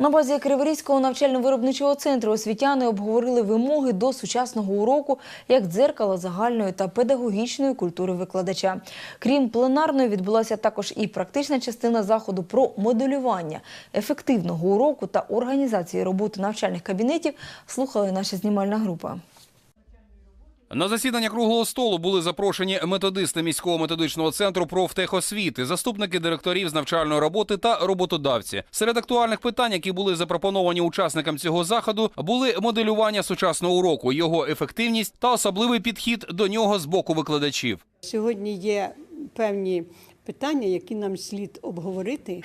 На базі Криворізького навчально-виробничого центру освітяни обговорили вимоги до сучасного уроку як дзеркало загальної та педагогічної культури викладача. Крім пленарної, відбулася також і практична частина заходу про моделювання ефективного уроку та організації роботи навчальних кабінетів. Слухали наша знімальна група. На засідання круглого столу були запрошені методисти міського методичного центру профтехосвіти, заступники директорів з навчальної роботи та роботодавці. Серед актуальних питань, які були запропоновані учасникам цього заходу, були моделювання сучасного уроку, його ефективність та особливий підхід до нього з боку викладачів. Сьогодні є певні питання, які нам слід обговорити.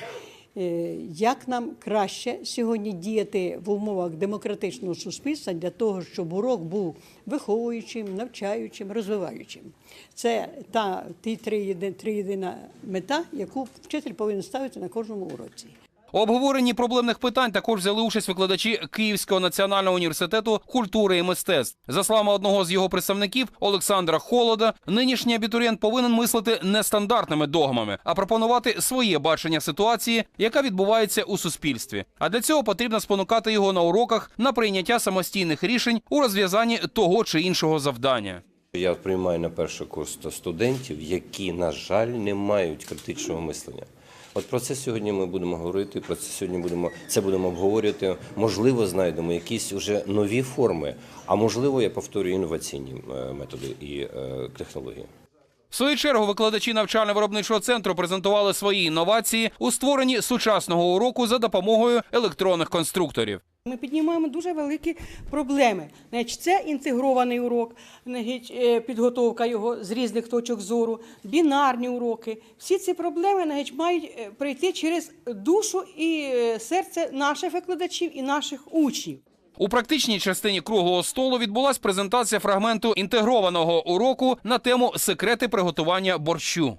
Е, Як нам краще сьогодні діяти в умовах демократичного суспільства для того, щоб урок був виховуючим, навчаючим, розвиваючим? Це та ті три єдина мета, яку вчитель повинен ставити на кожному уроці. У обговоренні проблемних питань також взяли участь викладачі Київського національного університету культури і мистецтв. За словами одного з його представників Олександра Холода, нинішній абітурієнт повинен мислити не стандартними догмами, а пропонувати своє бачення ситуації, яка відбувається у суспільстві. А для цього потрібно спонукати його на уроках на прийняття самостійних рішень у розв'язанні того чи іншого завдання. Я приймаю на перший курс студентів, які, на жаль, не мають критичного мислення. От про це сьогодні ми будемо говорити. Про це сьогодні будемо це будемо обговорювати. Можливо, знайдемо якісь уже нові форми, а можливо, я повторюю інноваційні е, методи і е, технології. В свою чергу викладачі навчально-виробничого центру презентували свої інновації у створенні сучасного уроку за допомогою електронних конструкторів. Ми піднімаємо дуже великі проблеми. Це інтегрований урок, е, підготовка його з різних точок зору, бінарні уроки. Всі ці проблеми мають е, пройти через душу і е, серце наших викладачів і наших учнів. У практичній частині круглого столу відбулася презентація фрагменту інтегрованого уроку на тему секрети приготування борщу.